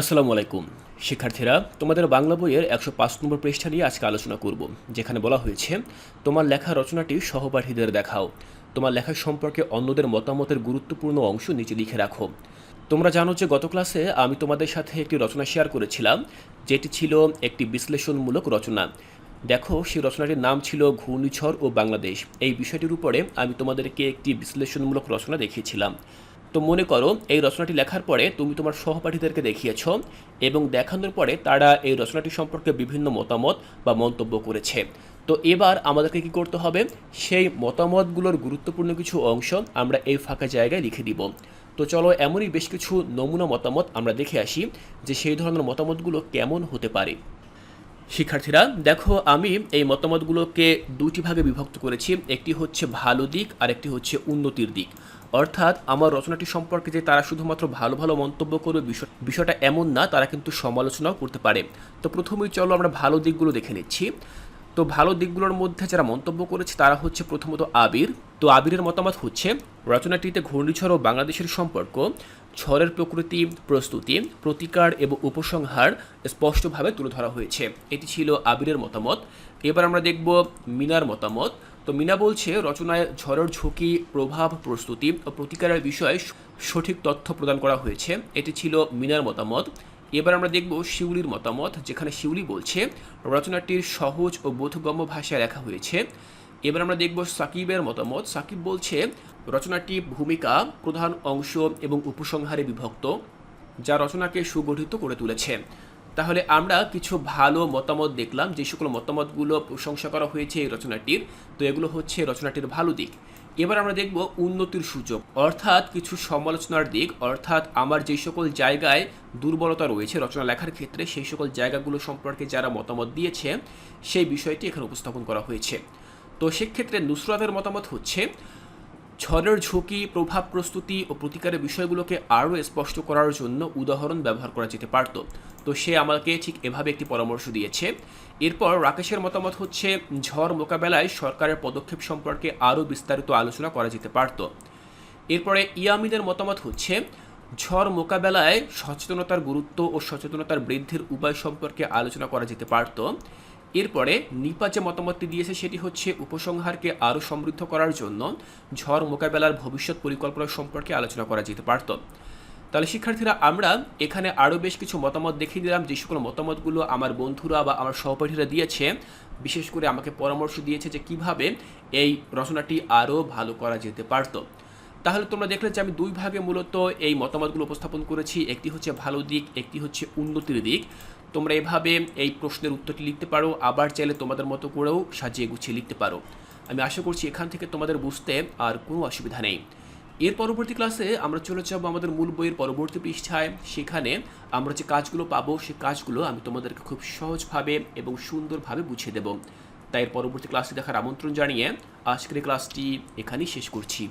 আসসালামু আলাইকুম। শিক্ষার্থীরা, তোমাদের বাংলা বইয়ের একশো পাঁচ নম্বর পৃষ্ঠা নিয়ে আজকে আলোচনা করব, যেখানে বলা হয়েছে, তোমার লেখা রচনাটি সহপাঠীদের দেখাও। তোমার লেখা সম্পর্কে অন্যদের মতামতের গুরুত্বপূর্ণ অংশ নিচে লিখে রাখো। তোমরা জানো যে গত ক্লাসে আমি তোমাদের সাথে একটি রচনা শেয়ার করেছিলাম, যেটি ছিল একটি বিশ্লেষণমূলক রচনা। দেখো, সেই রচনাটির নাম ছিল ঘূর্ণিঝড় ও বাংলাদেশ। এই বিষয়টির উপরে আমি তোমাদেরকে একটি বিশ্লেষণমূলক রচনা দেখিয়েছিলাম। তো মনে করো এই রচনাটি লেখার পরে তুমি তোমার সহপাঠীদেরকে দেখিয়েছ এবং দেখানোর পরে তারা এই রচনাটি সম্পর্কে বিভিন্ন মতামত বা মন্তব্য করেছে। তো এবার আমাদেরকে কি করতে হবে? সেই মতামতগুলোর গুরুত্বপূর্ণ কিছু অংশ আমরা এই ফাঁকা জায়গায় লিখে দিব। তো চলো এমনই বেশ কিছু নমুনা মতামত আমরা দেখে আসি যে সেই ধরনের মতামতগুলো কেমন হতে পারে। শিক্ষার্থীরা, দেখো আমি এই মতামতগুলোকে দুটি ভাগে বিভক্ত করেছি, একটি হচ্ছে ভালো দিক আর একটি হচ্ছে উন্নতির দিক। অর্থাৎ আমার রচনাটি সম্পর্কে যে তারা শুধুমাত্র ভালো ভালো মন্তব্য করবে, বিষয় বিষয়টা এমন না, তারা কিন্তু সমালোচনাও করতে পারে। তো প্রথমেই চলো আমরা ভালো দিকগুলো দেখে নিচ্ছি। তো ভালো দিকগুলোর মধ্যে যারা মন্তব্য করেছে, তারা হচ্ছে প্রথমত আবির। তো আবিরের মতামত হচ্ছে, রচনাটিতে ঘূর্ণিঝড় ও বাংলাদেশের সম্পর্ক, ঝড়ের প্রকৃতি, প্রস্তুতি, প্রতিকার এবং উপসংহার স্পষ্টভাবে তুলে ধরা হয়েছে। এটি ছিল আবিরের মতামত। এবার আমরা দেখব মিনার মতামত। তো মিনা বলছে, রচনায় ঝড়ের ঝুঁকি, প্রভাব, প্রস্তুতি ও প্রতিকারের বিষয়ে সঠিক তথ্য প্রদান করা হয়েছে। এটি ছিল মিনার মতামত। এবার আমরা দেখব শিউলির মতামত, যেখানে শিউলি বলছে, রচনাটির সহজ ও বোধগম্য ভাষায় লেখা হয়েছে। এবার আমরা দেখব সাকিবের মতামত। সাকিব বলছে, রচনাটি ভূমিকা, প্রধান অংশ এবং উপসংহারে বিভক্ত, যা রচনাকে সুগঠিত করে তুলেছে। তাহলে আমরা কিছু ভালো মতামত দেখলাম, যে সকল মতামতগুলো প্রশংসা করা হয়েছে এই রচনাটির। তো এগুলো হচ্ছে রচনাটির ভালো দিক। এবার আমরা দেখব উন্নতির সুযোগ অর্থাৎ কিছু সমালোচনার দিক, অর্থাৎ আমার যে সকল জায়গায় দুর্বলতা রয়েছে রচনা লেখার ক্ষেত্রে, সেই সকল জায়গাগুলো সম্পর্কে যারা মতামত দিয়েছে, সেই বিষয়টি এখানে উপস্থাপন করা হয়েছে। তো সেক্ষেত্রে নুসরাতের মতামত হচ্ছে, ঝড়ের ঝুঁকি, প্রভাব প্রস্তুতি ও প্রতিকারের বিষয়গুলোকে আরও স্পষ্ট করার জন্য উদাহরণ ব্যবহার করা যেতে পারত। তো সে আমাকে ঠিক এভাবে একটি পরামর্শ দিয়েছে। এরপর রাকেশের মতামত হচ্ছে, ঝড় মোকাবেলায় সরকারের পদক্ষেপ সম্পর্কে আরও বিস্তারিত আলোচনা করা যেতে পারত। এরপরে ইয়ামিনের মতামত হচ্ছে, ঝড় মোকাবেলায় সচেতনতার গুরুত্ব ও সচেতনতার বৃদ্ধির উপায় সম্পর্কে আলোচনা করা যেতে পারত। এরপরে নিপা যে মতামতটি দিয়েছে সেটি হচ্ছে, উপসংহারকে আরও সমৃদ্ধ করার জন্য ঝড় মোকাবেলার ভবিষ্যৎ পরিকল্পনা সম্পর্কে আলোচনা করা যেতে পারত। তাহলে শিক্ষার্থীরা, আমরা এখানে আরও বেশ কিছু মতামত দেখিয়ে দিলাম। যে সকল মতামতগুলো আমার বন্ধুরা বা আমার সহপাঠীরা দিয়েছে, বিশেষ করে আমাকে পরামর্শ দিয়েছে যে কীভাবে এই রচনাটি আরও ভালো করা যেতে পারত। তাহলে তোমরা দেখলে যে আমি দুই ভাগে মূলত এই মতামতগুলো উপস্থাপন করেছি। একটি হচ্ছে ভালো দিক, একটি হচ্ছে উন্নতির দিক। তোমরা এভাবে এই প্রশ্নের উত্তরটি লিখতে পারো, আবার চাইলে তোমাদের মতো করেও সাজিয়ে গুছিয়ে লিখতে পারো। আমি আশা করছি এখান থেকে তোমাদের বুঝতে আর কোনো অসুবিধা নেই। এর পরবর্তী ক্লাসে আমরা চলে যাব আমাদের মূল বইয়ের পরবর্তী পৃষ্ঠায়। সেখানে আমরা যে কাজগুলো পাবো, সে কাজগুলো আমি তোমাদেরকে খুব সহজভাবে এবং সুন্দরভাবে বুঝিয়ে দেব। তাই এর পরবর্তী ক্লাসে দেখার আমন্ত্রণ জানিয়ে আজকের ক্লাসটি এখানেই শেষ করছি।